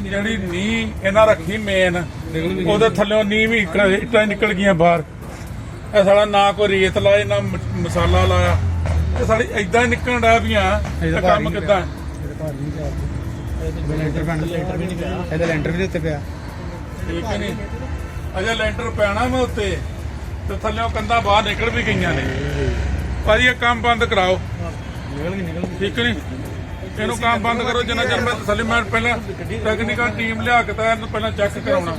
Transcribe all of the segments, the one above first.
ਜਿਹੜੀ ਨੀ ਇਹਨਾਂ ਰੱਖੀ ਮੇਨ ਉਹਦੇ ਥੱਲੇ ਨੀ ਵੀ ਇੱਟਾਂ ਨਿਕਲ ਗਈਆਂ ਬਾਹਰ। ਇਹ ਸਾਲਾ ਨਾ ਕੋਈ ਰੇਤ ਲਾਏ ਨਾ ਮਸਾਲਾ ਲਾਇਆ। ਇਹ ਸਾਡੀ ਐਦਾਂ ਨਿਕਲਣ ਡਿਆ ਪਈਆਂ ਇਹ ਕੰਮ ਕਿੱਦਾਂ? ਇਹਦਾ ਲੈਂਟਰ ਵੀ ਉੱਤੇ ਪਿਆ। ਠੀਕ ਹੈ ਨਹੀਂ ਅਜੇ ਲੈਂਟਰ ਪੈਣਾ ਮੈਂ ਉੱਤੇ ਤੇ ਥੱਲੇੋਂ ਕੰਧਾਂ ਬਾਹਰ ਨਿਕਲ ਵੀ ਗਈਆਂ ਨੇ। ਭਾਜੀ ਇਹ ਕੰਮ ਬੰਦ ਕਰਾਓ। ਨਿਕਲ ਗਈ ਨਿਕਲ ਠੀਕ ਨਹੀਂ ਇਹਨੂੰ ਕੰਮ ਬੰਦ ਕਰੋ, ਜਿੰਨਾ ਚਿਰ ਮੈਂ ਤਸੱਲੀ ਮੈਂ ਪਹਿਲਾਂ ਟੈਕਨੀਕਲ ਟੀਮ ਲਿਆ ਕੇ ਤਾਂ ਇਹਨੂੰ ਪਹਿਲਾਂ ਚੈੱਕ ਕਰਾਉਣਾ।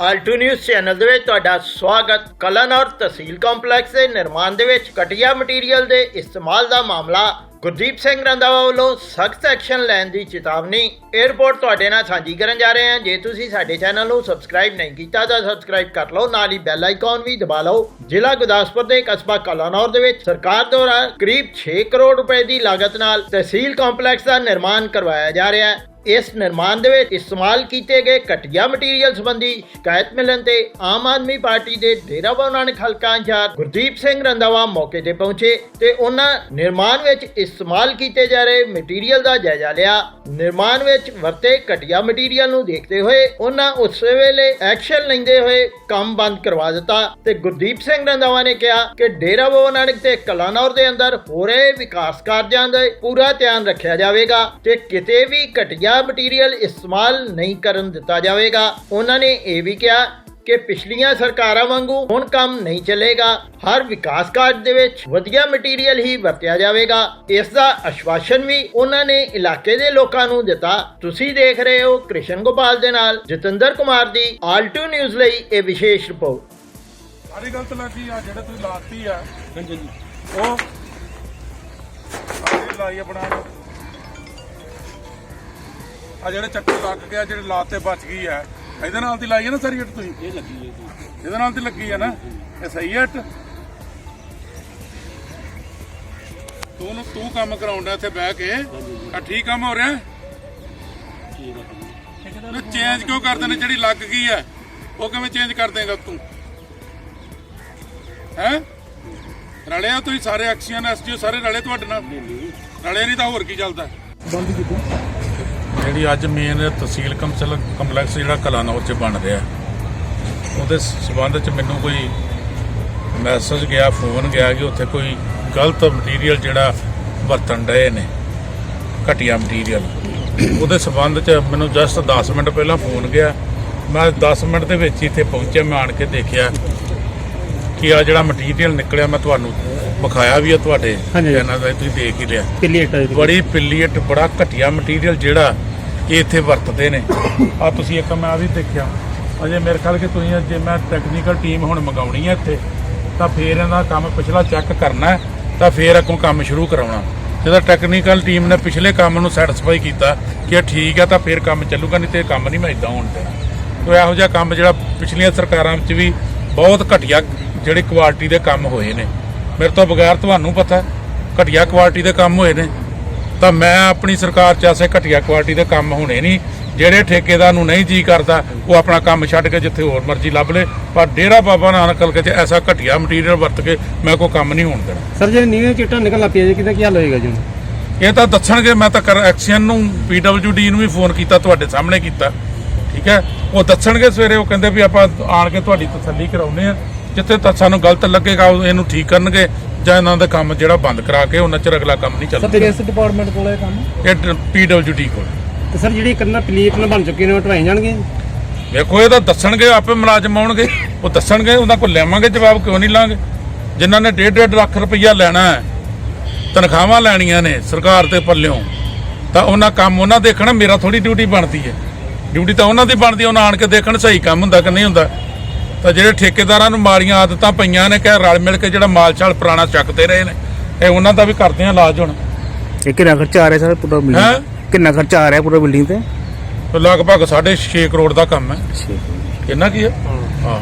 ਆਲਟੂ ਨਿਊਜ਼ ਚੈਨਲ ਦੇ ਵਿੱਚ ਤੁਹਾਡਾ ਸਵਾਗਤ। ਕਲਨੌਰ ਤਹਿਸੀਲ ਕੰਪਲੈਕਸ ਦੇ ਨਿਰਮਾਣ ਦੇ ਵਿੱਚ ਘਟੀਆ ਮਟੀਰੀਅਲ ਦੇ ਇਸਤੇਮਾਲ ਦਾ ਮਾਮਲਾ ਗੁਰਦੀਪ ਸਿੰਘ ਰੰਧਾਵਾ ਵੱਲੋਂ ਸਖਤ ਐਕਸ਼ਨ ਲੈਣ ਦੀ ਚੇਤਾਵਨੀ 에ਅਰਪੋਰਟ ਤੁਹਾਡੇ ਨਾਲ ਸਾਂਝੀ ਕਰਨ ਜਾ ਰਹੇ ਹਾਂ। ਜੇ ਤੁਸੀਂ ਸਾਡੇ ਚੈਨਲ ਨੂੰ ਸਬਸਕ੍ਰਾਈਬ ਨਹੀਂ ਕੀਤਾ ਤਾਂ ਸਬਸਕ੍ਰਾਈਬ ਕਰ ਲਓ, ਨਾਲ ਹੀ ਬੈਲ ਆਈਕਨ ਵੀ ਦਬਾ ਲਓ। ਜ਼ਿਲ੍ਹਾ ਗੁਰਦਾਸਪੁਰ ਦੇ ਕਸਬਾ ਕਲਾਨੌਰ ਦੇ ਵਿੱਚ ਸਰਕਾਰ ਦੁਆਰਾ ਕਰੀਬ 6 ਕਰੋੜ ਰੁਪਏ ਦੀ ਲਾਗਤ ਨਾਲ ਤਹਿਸੀਲ ਕੰਪਲੈਕਸ ਦਾ ਨਿਰਮਾਣ ਕਰਵਾਇਆ ਜਾ ਰਿਹਾ ਹੈ। ਇਸ ਨਿਰਮਾਣ ਦੇ ਵਿੱਚ ਇਸਤੇਮਾਲ ਕੀਤੇ ਗਏ ਘਟੀਆ ਮਟੀਰੀਅਲ ਸੰਬੰਧੀ ਸ਼ਿਕਾਇਤ ਮਿਲਣ ਤੇ ਆਮ ਆਦਮੀ ਪਾਰਟੀ ਦੇ ਡੇਰਾ ਨਾਨਕ ਹਲਕਾ ਇੰਚਾਰਜ ਗੁਰਦੀਪ ਸਿੰਘ ਰੰਧਾਵਾ ਮੌਕੇ ਤੇ ਪਹੁੰਚੇ ਤੇ ਉਹਨਾਂ ਨਿਰਮਾਣ ਵਿੱਚ ਇਸਤੇਮਾਲ ਕੀਤੇ ਜਾ ਰਹੇ ਮਟੀਰੀਅਲ ਦਾ ਜਾਇਜ਼ਾ ਲਿਆ। ਨਿਰਮਾਣ ਵਿੱਚ ਵਰਤੇ ਘਟੀਆ ਮਟੀਰੀਅਲ ਨੂੰ ਦੇਖਦੇ ਹੋਏ ਉਹਨਾਂ ਉਸ ਵੇਲੇ ਐਕਸ਼ਨ ਲੈਂਦੇ ਹੋਏ ਕੰਮ ਬੰਦ ਕਰਵਾ ਦਿੱਤਾ ਤੇ ਗੁਰਦੀਪ ਸਿੰਘ ਰੰਧਾਵਾ ਨੇ ਕਿਹਾ ਕਿ ਡੇਰਾ ਬਾਬਾ ਨਾਨਕ ਤੇ ਕਲਾਨੌਰ ਦੇ ਅੰਦਰ ਹੋ ਰਹੇ ਵਿਕਾਸ ਕਾਰਜਾਂ ਦਾ ਪੂਰਾ ਧਿਆਨ ਰੱਖਿਆ ਜਾਵੇਗਾ ਤੇ ਕਿਤੇ ਵੀ ਘਟੀਆ ਮਟੀਰੀਅਲ ਇਸਤੇਮਾਲ ਨਹੀਂ ਕਰਨ ਦਿੱਤਾ ਜਾਵੇਗਾ। ਉਹਨਾਂ ਨੇ ਇਹ ਵੀ ਕਿਹਾ ਕਿ ਪਿਛਲੀਆਂ ਸਰਕਾਰਾਂ ਵਾਂਗੂ ਹੁਣ ਕੰਮ ਨਹੀਂ ਚੱਲੇਗਾ। ਹਰ ਵਿਕਾਸ ਕਾਰਜ ਦੇ ਵਿੱਚ ਵਧੀਆ ਮਟੀਰੀਅਲ ਹੀ ਵਰਤਿਆ ਜਾਵੇਗਾ। ਇਸ ਦਾ ਆਸ਼ਵਾਸਨ ਵੀ ਉਹਨਾਂ ਨੇ ਇਲਾਕੇ ਦੇ ਲੋਕਾਂ ਨੂੰ ਦਿੱਤਾ। ਤੁਸੀਂ ਦੇਖ ਰਹੇ ਹੋ ਕ੍ਰਿਸ਼ਨ ਗੋਪਾਲ ਦੇ ਨਾਲ ਜਤਿੰਦਰ ਕੁਮਾਰ ਦੀ ਆਲਟੂ ਨਿਊਜ਼ ਲਈ ਇਹ ਵਿਸ਼ੇਸ਼ ਰਿਪੋਰਟ। ਸਾਰੀ ਗਲਤ ਲੱਗੀ ਆ ਜਿਹੜੇ ਤੁਸੀਂ ਲਾਤੀ ਆ ਹਾਂਜੀ ਉਹ ਆਹ ਲਾਈ ਆਪਣਾ ਆ ਜਿਹੜੇ ਚੱਕਰ ਲੱਗ ਗਿਆ ਜਿਹੜੇ ਲਾਤੇ ਬਚ ਗਈ ਆ ਇਹਦੇ ਨਾਲ ਦੀ ਲਾਈ ਆ ਨਾ ਸਾਰੀ ਇੱਟ ਤੁਸੀਂ? ਇਹ ਲੱਗੀ ਹੈ ਜੀ। ਇਹਦੇ ਨਾਲ ਤੇ ਲੱਗੀ ਆ ਨਾ? ਇਹ ਸਹੀ ਹੈ ਇੱਟ? ਤੂੰ ਨੂੰ ਤੂੰ ਕੰਮ ਕਰਾਉਂਦਾ ਇੱਥੇ ਬਹਿ ਕੇ। ਆ ਠੀਕ ਕੰਮ ਹੋ ਰਿਹਾ? ਨੂੰ ਚੇਂਜ ਕਿਉਂ ਕਰਦੇ ਨੇ ਜਿਹੜੀ ਲੱਗ ਗਈ ਹੈ ਉਹ ਕਿਵੇਂ ਚੇਂਜ ਕਰ ਦੇਗਾ ਤੂੰ? ਹੈ? ਰਲੇ ਹੋ ਤੁਸੀਂ ਸਾਰੇ ਐਕਸੀਅਨ ਐਸਟੀਓ ਸਾਰੇ ਰਲੇ ਤੁਹਾਡੇ ਨਾਲ? ਰਲੇ ਨਹੀਂ ਤਾਂ ਹੋਰ ਕੀ ਚੱਲਦਾ? ਬੰਦ ਕੀਤੀ। ਜਿਹੜੀ ਅੱਜ ਮੇਨ ਤਹਿਸੀਲ ਕਮਸਲ ਕੰਪਲੈਕਸ ਜਿਹੜਾ ਕਲਾਨੌਰ ਚ ਬਣ ਰਿਹਾ ਉਹਦੇ ਸਬੰਧ ਚ ਮੈਨੂੰ ਕੋਈ ਮੈਸੇਜ ਗਿਆ ਫੋਨ ਗਿਆ ਕਿ ਉੱਥੇ ਕੋਈ ਗਲਤ ਮਟੀਰੀਅਲ ਜਿਹੜਾ ਵਰਤਣ ਡਏ ਨੇ, ਘਟੀਆ ਮਟੀਰੀਅਲ ਉਹਦੇ ਸਬੰਧ ਚ ਮੈਨੂੰ ਜਸਟ 10 ਮਿੰਟ ਪਹਿਲਾਂ ਫੋਨ ਗਿਆ। ਮੈਂ 10 ਮਿੰਟ ਦੇ ਵਿੱਚ ਹੀ ਇੱਥੇ ਪਹੁੰਚਿਆ, ਮੈਂ ਆਣ ਕੇ ਦੇਖਿਆ। ਕਿ ਆ ਜਿਹੜਾ ਮਟੀਰੀਅਲ ਨਿਕਲਿਆ ਮੈਂ ਤੁਹਾਨੂੰ ਵਿਖਾਇਆ ਵੀ ਆ ਤੁਹਾਡੇ ਹਾਂਜੀ। ਤੇ ਤੁਸੀਂ ਦੇਖ ਹੀ ਲਿਆ। ਹੈ ਬੜੀ ਪਿੱਲੀਅਟ ਬੜਾ ਘਟੀਆ ਮਟੀਰੀਅਲ ਜਿਹੜਾ ਇਹ ਇੱਥੇ ਵਰਤਦੇ ਨੇ। ਆ ਤੁਸੀਂ ਇੱਕ ਮੈਂ ਆ ਵੀ ਦੇਖਿਆ। ਅਜੇ ਮੇਰੇ ਖਿਆਲ ਕਿ ਤੁਸੀਂ ਜੇ ਮੈਂ ਟੈਕਨੀਕਲ ਟੀਮ ਹੁਣ ਮੰਗਾਉਣੀ ਹੈ ਇੱਥੇ ਤਾਂ ਫੇਰ ਇਹਦਾ ਕੰਮ ਪਿਛਲਾ ਚੈੱਕ ਕਰਨਾ ਹੈ, ਤਾਂ ਫੇਰ ਅੱਗੋਂ ਕੰਮ ਸ਼ੁਰੂ ਕਰਾਉਣਾ। ਜਦੋਂ ਟੈਕਨੀਕਲ ਟੀਮ ਨੇ ਪਿਛਲੇ ਕੰਮ ਨੂੰ ਸੈਟੀਸਫਾਈ ਕੀਤਾ ਕਿ ਇਹ ਠੀਕ ਹੈ ਤਾਂ ਫੇਰ ਕੰਮ ਚੱਲੂਗਾ ਨਹੀਂ ਤੇ ਇਹ ਕੰਮ ਨਹੀਂ ਮੈਂ ਇਦਾਂ ਹੋਣ ਦੇਣਾ। ਤੋ ਇਹੋ ਜਿਹਾ ਕੰਮ ਜਿਹੜਾ ਪਿਛਲੀਆਂ ਸਰਕਾਰਾਂ ਵਿੱਚ ਵੀ ਬਹੁਤ ਘਟੀਆ ਜਿਹੜੇ ਕੁਆਲਿਟੀ ਦੇ ਕੰਮ ਹੋਏ ਨੇ। ਮੇਰੇ ਤੋਂ ਬਗੈਰ ਤੁਹਾਨੂੰ ਪਤਾ ਘਟੀਆ ਕੁਆਲਿਟੀ ਦੇ ਕੰਮ ਹੋਏ ਨੇ। ਤਾਂ ਮੈਂ ਆਪਣੀ ਸਰਕਾਰ ਚ ਐਸੇ ਘਟੀਆ ਕੁਆਲਿਟੀ ਦੇ ਕੰਮ ਹੋਣੇ ਨਹੀਂ। ਜਿਹੜੇ ਠੇਕੇਦਾਰ ਨੂੰ ਨਹੀਂ ਜੀ ਕਰਦਾ ਉਹ ਆਪਣਾ ਕੰਮ ਛੱਡ ਕੇ ਜਿੱਥੇ ਹੋਰ ਮਰਜ਼ੀ ਲੱਭ ਲੇ। ਪਰ ਡੇਰਾ ਬਾਬਾ ਨਾਨਕ ਹਲਕੇ ਚ ਐਸਾ ਘਟੀਆ ਮਟੀਰੀਅਲ ਵਰਤ ਕੇ ਮੈਂ ਕੋਈ ਕੰਮ ਨਹੀਂ ਹੋਣ ਦੇਣਾ। ਸਰ ਜੇ ਨੀਵੇਂ ਚਿੱਟਾ ਨਿਕਲ ਪਿਆ ਜੀ ਕਿਤੇ ਕੀ ਹੱਲ ਹੋਏਗਾ ਜੀ ਇਹ ਤਾਂ ਦੱਸਣਗੇ ਮੈਂ ਤਾਂ ਕਰ ਐਕਸੀਅਨ ਨੂੰ ਪੀਡਬਲਯੂਡੀ ਨੂੰ ਵੀ ਫੋਨ ਕੀਤਾ ਤੁਹਾਡੇ ਸਾਹਮਣੇ ਕੀਤਾ। ਠੀਕ ਹੈ? ਉਹ ਦੱਸਣਗੇ ਸਵੇਰੇ ਉਹ ਕਹਿੰਦੇ ਵੀ ਆਪਾਂ ਆਣ ਕੇ ਤੁਹਾਡੀ ਤਸੱਲੀ ਕਰਾਉਨੇ ਆ ਜਿੱਥੇ ਤਾਂ ਸਾਨੂੰ ਗਲਤ ਲੱਗੇਗਾ ਉਹ ਇਹਨੂੰ ਠੀਕ ਕਰਨਗੇ ਜਾਂ ਇਹਨਾਂ ਦਾ ਕੰਮ ਜਿਹੜਾ ਬੰਦ ਕਰਾ ਕੇ ਉਹਨਾਂ ਚਿਰ ਅਗਲਾ ਕੰਮ ਨਹੀਂ ਸਰ ਚੱਲਦਾ ਕਿਸ ਡਿਪਾਰਟਮੈਂਟ ਕੋਲ ਇਹ ਕੰਮ? ਇਹ ਪੀਡਬਲਯੂਡੀ ਕੋਲ। ਤੇ ਸਰ ਜਿਹੜੀ ਕੰਨਾ ਪਲੀਟ ਨਾਲ ਬਣ ਚੁੱਕੀ ਨੇ ਉਹ ਢਵਾਈ ਜਾਣਗੇ ਵੇਖੋ ਇਹ ਤਾਂ ਦੱਸਣਗੇ ਆਪੇ ਮੁਲਾਜ਼ਮ ਆਉਣਗੇ ਉਹ ਦੱਸਣਗੇ ਉਹਦਾ ਕੋਈ ਲੈਵਾਂਗੇ ਜਵਾਬ ਕਿਉਂ ਨਹੀਂ ਲਾਂਗੇ? ਜਿਨ੍ਹਾਂ ਨੇ 1.5 ਲੱਖ ਰੁਪਈਆ ਲੈਣਾ ਹੈ ਤਨਖਾਹਾਂ ਲੈਣੀਆਂ ਨੇ ਸਰਕਾਰ ਦੇ ਪੱਲਿਓਂ ਤਾਂ ਉਹਨਾਂ ਕੰਮ ਉਹਨਾਂ ਦੇਖਣਾ ਮੇਰਾ ਥੋੜੀ ਡਿਊਟੀ ਬਣਦੀ ਹੈ। ਡਿਊਟੀ ਤਾਂ ਉਹਨਾਂ ਦੀ ਬਣਦੀ ਉਹਨਾਂ ਆਣ ਕੇ ਦੇਖਣ ਸਹੀ ਕੰਮ ਹੁੰਦਾ ਕਿ ਨਹੀਂ ਹੁੰਦਾ। ਤਾਂ ਜਿਹੜੇ ਠੇਕੇਦਾਰਾਂ ਨੂੰ ਮਾੜੀਆਂ ਆਦਤਾਂ ਪਈਆਂ ਨੇ ਕਿ ਰਲ ਮਿਲ ਕੇ ਜਿਹੜਾ ਮਾਲ ਛਾਲ ਪੁਰਾਣਾ ਚੱਕਦੇ ਰਹੇ ਨੇ ਇਹ ਉਹਨਾਂ ਦਾ ਵੀ ਕਰਦੇ ਆ ਇਲਾਜ ਹੁਣ। ਇਹ ਕਿੰਨਾ ਖਰਚਾ ਆ ਰਿਹਾ ਸਰ ਪੂਰਾ ਹੈਂ? ਬਿਲਡਿੰਗ ਕਿੰਨਾ ਖਰਚਾ ਆ ਰਿਹਾ ਪੂਰਾ ਬਿਲਡਿੰਗ ਤੇ? ਲਗਭਗ 6.5 ਕਰੋੜ ਦਾ ਕੰਮ ਹੈ। ਕਿੰਨਾ ਕੀ ਹੈ? ਹਾਂ।